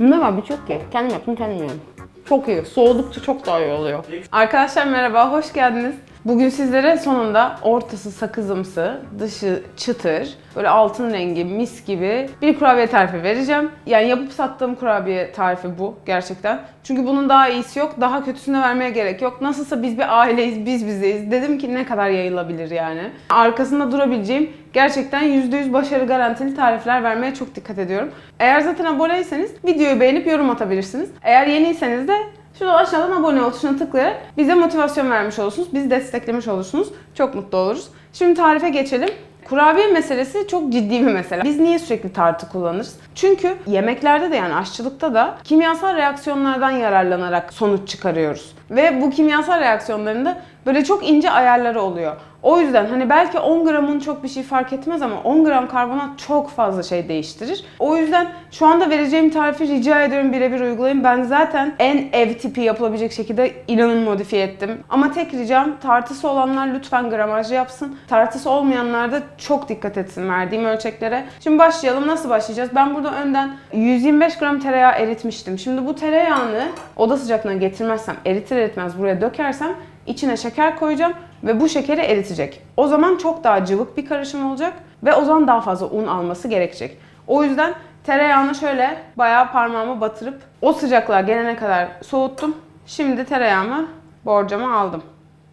Ne var bir çok ki. Kendim yaptım kendim yiyorum. Çok iyi. Soğudukça çok daha iyi oluyor. Arkadaşlar merhaba, hoş geldiniz. Bugün sizlere sonunda ortası sakızımsı, dışı çıtır, böyle altın rengi mis gibi bir kurabiye tarifi vereceğim. Yani yapıp sattığım kurabiye tarifi bu gerçekten. Çünkü bunun daha iyisi yok, daha kötüsünü vermeye gerek yok. Nasılsa biz bir aileyiz, biz bizeyiz. Dedim ki ne kadar yayılabilir yani. Arkasında durabileceğim gerçekten %100 başarı garantili tarifler vermeye çok dikkat ediyorum. Eğer zaten aboneyseniz videoyu beğenip yorum atabilirsiniz. Eğer yeniyseniz de Şurada aşağıdan abone ol tuşuna tıklayarak bize motivasyon vermiş olursunuz. Bizi desteklemiş olursunuz. Çok mutlu oluruz. Şimdi tarife geçelim. Kurabiye meselesi çok ciddi bir mesele. Biz niye sürekli tartı kullanırız? Çünkü yemeklerde de yani aşçılıkta da kimyasal reaksiyonlardan yararlanarak sonuç çıkarıyoruz. Ve bu kimyasal reaksiyonların da böyle çok ince ayarları oluyor. O yüzden hani belki 10 gramın çok bir şey fark etmez ama 10 gram karbonat çok fazla şey değiştirir. O yüzden şu anda vereceğim tarifi rica ediyorum birebir uygulayın. Ben zaten en ev tipi yapılabilecek şekilde inanın modifiye ettim. Ama tek ricam tartısı olanlar lütfen gramajlı yapsın. Tartısı olmayanlar da çok dikkat etsin verdiğim ölçeklere. Şimdi başlayalım. Nasıl başlayacağız? Ben burada önden 125 gram tereyağı eritmiştim. Şimdi bu tereyağını oda sıcaklığına getirmezsem, eritir eritmez buraya dökersem içine şeker koyacağım ve bu şekeri eritecek. O zaman çok daha cıvık bir karışım olacak ve o zaman daha fazla un alması gerekecek. O yüzden tereyağını şöyle bayağı parmağıma batırıp o sıcaklığa gelene kadar soğuttum. Şimdi tereyağımı borcama aldım.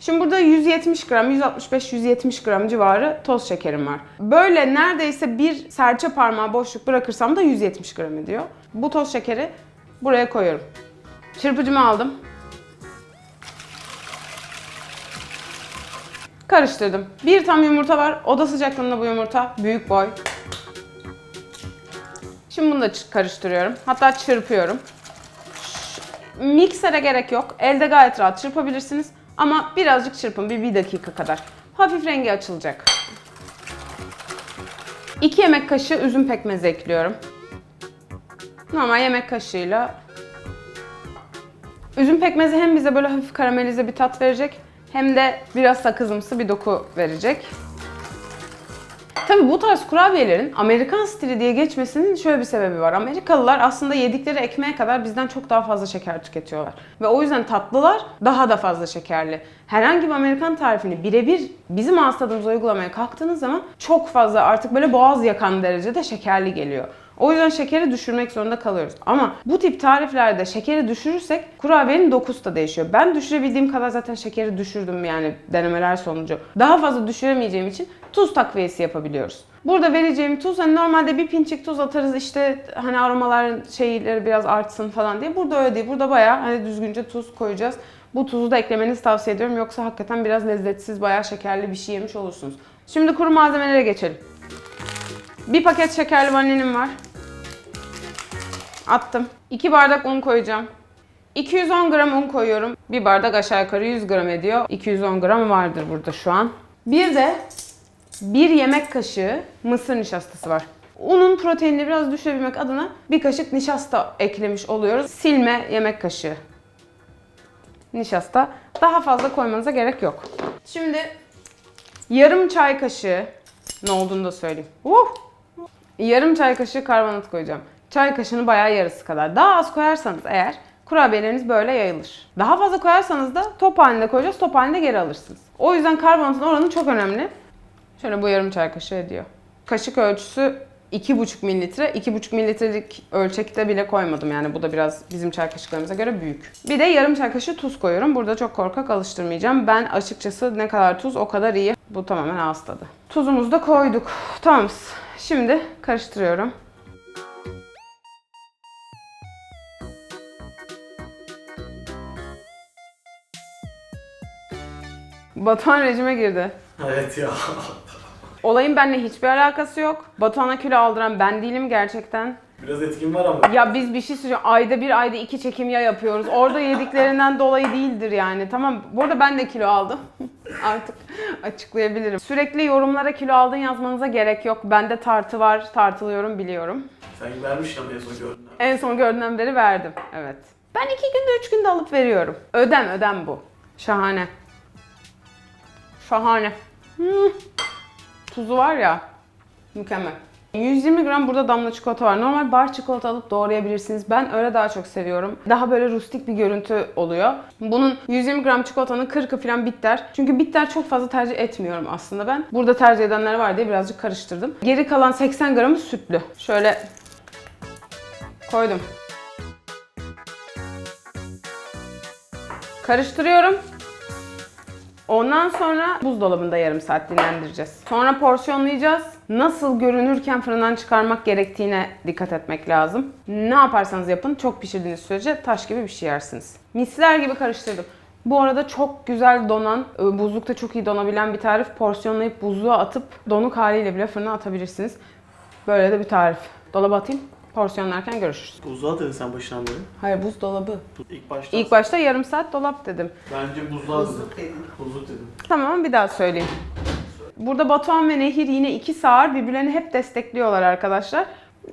Şimdi burada 170 gram, 165-170 gram civarı toz şekerim var. Böyle neredeyse bir serçe parmağı boşluk bırakırsam da 170 gram ediyor. Bu toz şekeri buraya koyuyorum. Çırpıcımı aldım. Karıştırdım. Bir tam yumurta var. Oda sıcaklığında bu yumurta. Büyük boy. Şimdi bunu da karıştırıyorum. Hatta çırpıyorum. Miksere gerek yok. Elde gayet rahat çırpabilirsiniz. Ama birazcık çırpın. Bir, bir dakika kadar. Hafif rengi açılacak. 2 yemek kaşığı üzüm pekmezi ekliyorum. Normal yemek kaşığıyla Üzüm pekmezi hem bize böyle hafif karamelize bir tat verecek hem de biraz sakızımsı bir doku verecek. Tabi bu tarz kurabiyelerin Amerikan stili diye geçmesinin şöyle bir sebebi var. Amerikalılar aslında yedikleri ekmeğe kadar bizden çok daha fazla şeker tüketiyorlar. Ve o yüzden tatlılar daha da fazla şekerli. Herhangi bir Amerikan tarifini birebir bizim ağız tadımıza uygulamaya kalktığınız zaman çok fazla artık böyle boğaz yakan derecede şekerli geliyor. O yüzden şekeri düşürmek zorunda kalıyoruz. Ama bu tip tariflerde şekeri düşürürsek kurabiyenin dokusu da değişiyor. Ben düşürebildiğim kadar zaten şekeri düşürdüm yani denemeler sonucu. Daha fazla düşüremeyeceğim için tuz takviyesi yapabiliyoruz. Burada vereceğim tuz hani normalde bir pinçik tuz atarız işte hani aromaların şeyleri biraz artsın falan diye. Burada öyle değil. Burada bayağı hani düzgünce tuz koyacağız. Bu tuzu da eklemenizi tavsiye ediyorum. Yoksa hakikaten biraz lezzetsiz, bayağı şekerli bir şey yemiş olursunuz. Şimdi kuru malzemelere geçelim. Bir paket şekerli vanilim var. Attım. 2 bardak un koyacağım. 210 gram un koyuyorum. Bir bardak aşağı yukarı 100 gram ediyor. 210 gram vardır burada şu an. Bir de bir yemek kaşığı mısır nişastası var. Unun proteinini biraz düşürebilmek adına bir kaşık nişasta eklemiş oluyoruz. Silme yemek kaşığı. Nişasta. Daha fazla koymanıza gerek yok. Şimdi yarım çay kaşığı ne olduğunu da söyleyeyim. Uh! Yarım çay kaşığı karbonat koyacağım. Çay kaşığının bayağı yarısı kadar. Daha az koyarsanız eğer kurabiyeleriniz böyle yayılır. Daha fazla koyarsanız da top halinde koyacağız, top halinde geri alırsınız. O yüzden karbonatın oranı çok önemli. Şöyle bu yarım çay kaşığı ediyor. Kaşık ölçüsü 2,5 mililitre. 2,5 mililitrelik ölçekte bile koymadım yani bu da biraz bizim çay kaşıklarımıza göre büyük. Bir de yarım çay kaşığı tuz koyuyorum. Burada çok korkak alıştırmayacağım. Ben açıkçası ne kadar tuz o kadar iyi. Bu tamamen ağız tadı. Tuzumuzu da koyduk. Tamam. Şimdi karıştırıyorum. Batuhan rejime girdi. Evet ya. Olayın benimle hiçbir alakası yok. Batuhan'a kilo aldıran ben değilim gerçekten. Biraz etkin var ama. Ya biz bir şey söyleyeceğim. Ayda bir ayda iki çekim ya yapıyoruz. Orada yediklerinden dolayı değildir yani. Tamam. Bu arada ben de kilo aldım. Artık açıklayabilirim. Sürekli yorumlara kilo aldın yazmanıza gerek yok. Bende tartı var. Tartılıyorum biliyorum. Sen vermiş ama en son gördün. ha. En son gördüğümden beri verdim. Evet. Ben iki günde üç günde alıp veriyorum. Ödem ödem bu. Şahane. Şahane. Hmm. Tuzu var ya. Mükemmel. 120 gram burada damla çikolata var. Normal bar çikolata alıp doğrayabilirsiniz. Ben öyle daha çok seviyorum. Daha böyle rustik bir görüntü oluyor. Bunun 120 gram çikolatanın 40'ı falan bitter. Çünkü bitter çok fazla tercih etmiyorum aslında ben. Burada tercih edenler var diye birazcık karıştırdım. Geri kalan 80 gramı sütlü. Şöyle koydum. Karıştırıyorum. Ondan sonra buzdolabında yarım saat dinlendireceğiz. Sonra porsiyonlayacağız. Nasıl görünürken fırından çıkarmak gerektiğine dikkat etmek lazım. Ne yaparsanız yapın çok pişirdiğiniz sürece taş gibi bir şey yersiniz. Misler gibi karıştırdım. Bu arada çok güzel donan, e, buzlukta çok iyi donabilen bir tarif. Porsiyonlayıp buzluğa atıp donuk haliyle bile fırına atabilirsiniz. Böyle de bir tarif. Dolaba atayım. Porsiyonlarken görüşürüz. Buzluğa dedin sen başından beri. Hayır buzdolabı. İlk başta. İlk başta yarım saat dolap dedim. Bence buzluğa dedim. Buzluk dedin. Buzluk dedim. Tamam bir daha söyleyeyim. Burada Batuhan ve Nehir yine iki sağır birbirlerini hep destekliyorlar arkadaşlar.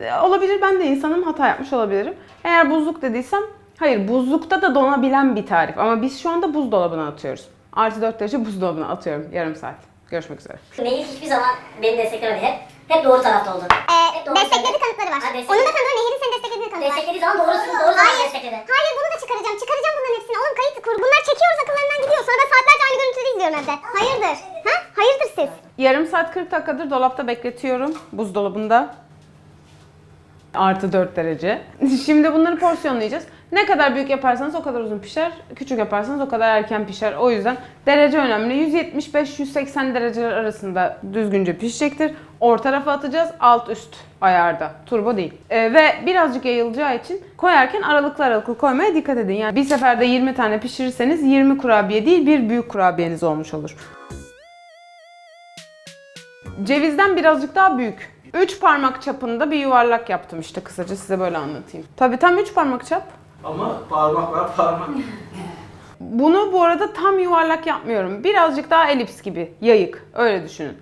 Ee, Olabilir ben de insanım hata yapmış olabilirim. Eğer buzluk dediysem hayır buzlukta da donabilen bir tarif ama biz şu anda buzdolabına atıyoruz. Artı 4 derece buzdolabına atıyorum yarım saat. Görüşmek üzere. Nehir hiçbir zaman beni desteklemedi. Hep hep doğru tarafta oldu. Ee, Hep doğru destekledi söyledi. kanıtları var. Ha, destekledi. Onun da kanıtları Nehir'in seni desteklediğini kanıtı var. Desteklediği zaman doğrusu doğru zaman Hayır. destekledi. Hayır bunu da çıkaracağım. Çıkaracağım bunların hepsini. Oğlum kayıt kur. Bunlar çekiyoruz akıllarından gidiyor. Sonra ben saatlerce aynı görüntüleri izliyorum evde. Hayırdır? Ha? Hayırdır siz? Yarım saat 40 dakikadır dolapta bekletiyorum buzdolabında. Artı 4 derece. Şimdi bunları porsiyonlayacağız. Ne kadar büyük yaparsanız o kadar uzun pişer. Küçük yaparsanız o kadar erken pişer. O yüzden derece önemli. 175-180 dereceler arasında düzgünce pişecektir. Orta tarafa atacağız. Alt üst ayarda. Turbo değil. Ee, ve birazcık yayılacağı için koyarken aralıklı aralıklı koymaya dikkat edin. Yani bir seferde 20 tane pişirirseniz 20 kurabiye değil bir büyük kurabiyeniz olmuş olur. Cevizden birazcık daha büyük. 3 parmak çapında bir yuvarlak yaptım işte kısaca size böyle anlatayım. Tabii tam 3 parmak çap. Ama parmak var parmak. Bunu bu arada tam yuvarlak yapmıyorum. Birazcık daha elips gibi, yayık. Öyle düşünün.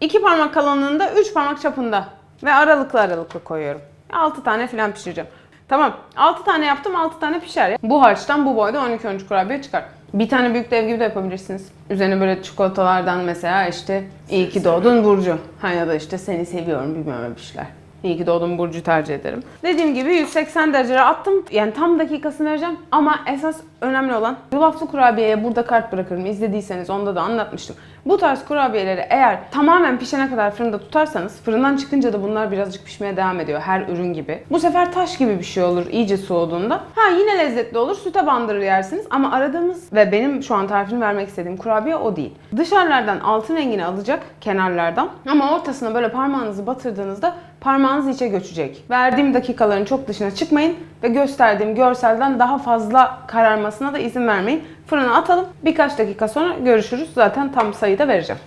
2 parmak kalınlığında 3 parmak çapında ve aralıklı aralıklı koyuyorum. 6 tane falan pişireceğim. Tamam. 6 tane yaptım 6 tane pişer. Bu harçtan bu boyda 12 13 kurabiye çıkar. Bir tane büyük dev gibi de yapabilirsiniz. Üzerine böyle çikolatalardan mesela işte iyi ki doğdun Burcu. Ha ya da işte seni seviyorum bilmem bir şeyler. İyi ki doğdun Burcu tercih ederim. Dediğim gibi 180 dereceye attım. Yani tam dakikasını vereceğim. Ama esas önemli olan yulaflı kurabiyeye burada kart bırakırım. İzlediyseniz onda da anlatmıştım. Bu tarz kurabiyeleri eğer tamamen pişene kadar fırında tutarsanız fırından çıkınca da bunlar birazcık pişmeye devam ediyor her ürün gibi. Bu sefer taş gibi bir şey olur iyice soğuduğunda. Ha yine lezzetli olur süte bandırır yersiniz ama aradığımız ve benim şu an tarifini vermek istediğim kurabiye o değil. Dışarılardan altın rengini alacak kenarlardan ama ortasına böyle parmağınızı batırdığınızda parmağınız içe göçecek. Verdiğim dakikaların çok dışına çıkmayın ve gösterdiğim görselden daha fazla kararmasına da izin vermeyin. Fırına atalım. Birkaç dakika sonra görüşürüz. Zaten tam sayıda vereceğim.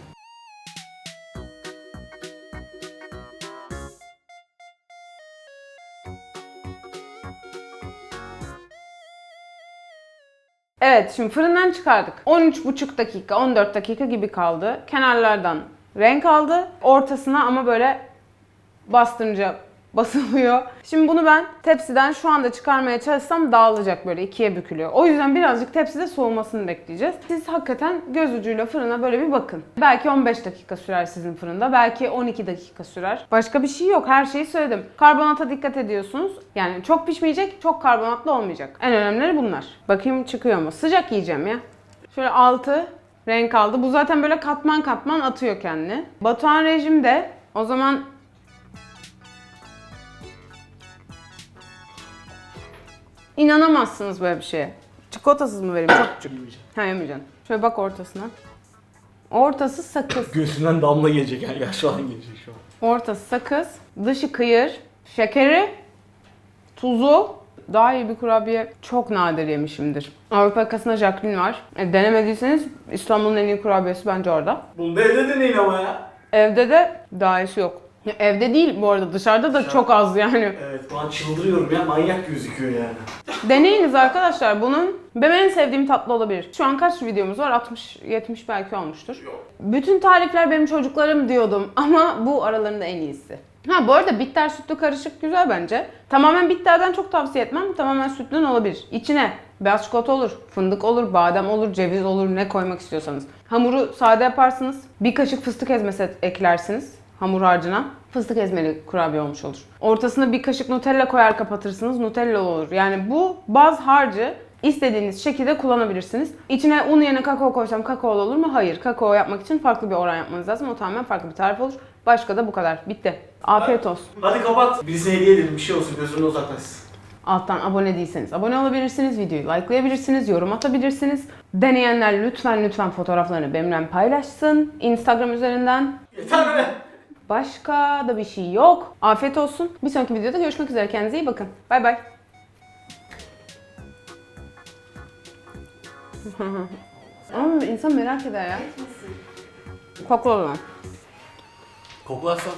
Evet şimdi fırından çıkardık. 13,5 dakika 14 dakika gibi kaldı. Kenarlardan renk aldı. Ortasına ama böyle bastırınca basılıyor. Şimdi bunu ben tepsiden şu anda çıkarmaya çalışsam dağılacak böyle ikiye bükülüyor. O yüzden birazcık tepside soğumasını bekleyeceğiz. Siz hakikaten göz ucuyla fırına böyle bir bakın. Belki 15 dakika sürer sizin fırında. Belki 12 dakika sürer. Başka bir şey yok. Her şeyi söyledim. Karbonata dikkat ediyorsunuz. Yani çok pişmeyecek, çok karbonatlı olmayacak. En önemlileri bunlar. Bakayım çıkıyor mu? Sıcak yiyeceğim ya. Şöyle altı renk aldı. Bu zaten böyle katman katman atıyor kendini. Batuhan rejimde o zaman İnanamazsınız böyle bir şeye. Çikolatasız mı vereyim? Çok küçük. Ha yemeyeceksin. Şöyle bak ortasına. Ortası sakız. Göğsünden damla gelecek yani ya şu an gelecek şu an. Ortası sakız. Dışı kıyır. Şekeri. Tuzu. Daha iyi bir kurabiye çok nadir yemişimdir. Avrupa yakasında Jacqueline var. E, denemediyseniz İstanbul'un en iyi kurabiyesi bence orada. Bunu da evde deneyin ama ya. Evde de daha iyisi yok. Evde değil bu arada dışarıda da çok az yani. Evet an çıldırıyorum ya manyak gözüküyor yani. Deneyiniz arkadaşlar bunun. Benim en sevdiğim tatlı olabilir. Şu an kaç videomuz var? 60-70 belki olmuştur. Yok. Bütün tarifler benim çocuklarım diyordum ama bu aralarında en iyisi. Ha bu arada bitter sütlü karışık güzel bence. Tamamen bitterden çok tavsiye etmem. Tamamen sütlün olabilir. İçine beyaz çikolata olur, fındık olur, badem olur, ceviz olur ne koymak istiyorsanız. Hamuru sade yaparsınız. Bir kaşık fıstık ezmesi eklersiniz hamur harcına. Fıstık ezmeli kurabiye olmuş olur. Ortasına bir kaşık Nutella koyar kapatırsınız. Nutella olur. Yani bu baz harcı istediğiniz şekilde kullanabilirsiniz. İçine un yerine kakao koysam kakao olur mu? Hayır. Kakao yapmak için farklı bir oran yapmanız lazım. O tamamen farklı bir tarif olur. Başka da bu kadar. Bitti. Afiyet olsun. Hadi kapat. Birisine hediye edelim bir şey olsun gözünden uzaklaşsın. Alttan abone değilseniz abone olabilirsiniz, videoyu likelayabilirsiniz, yorum atabilirsiniz. Deneyenler lütfen lütfen fotoğraflarını benimle paylaşsın. Instagram üzerinden. Yeter be. Başka da bir şey yok. Afiyet olsun. Bir sonraki videoda görüşmek üzere. Kendinize iyi bakın. Bay bay. Ama insan merak eder ya. Kokla o zaman. Koklarsan.